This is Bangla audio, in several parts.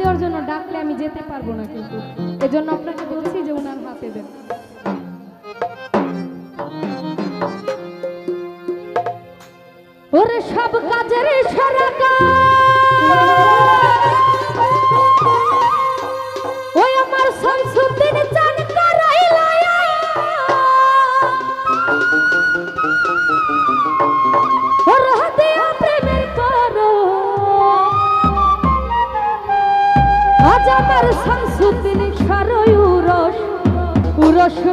দেওয়ার জন্য ডাকলে আমি যেতে পারব না কিন্তু। এজন্য আপনাকে বলছি যে ওনার হাতে দেন। ওরে সব কাজের সারা কাজ Roșu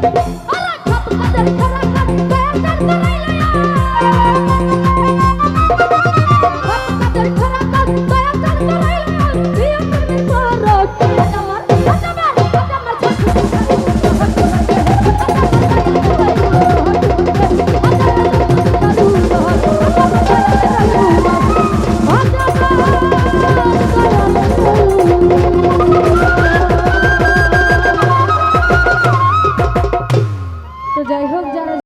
Para kapkader para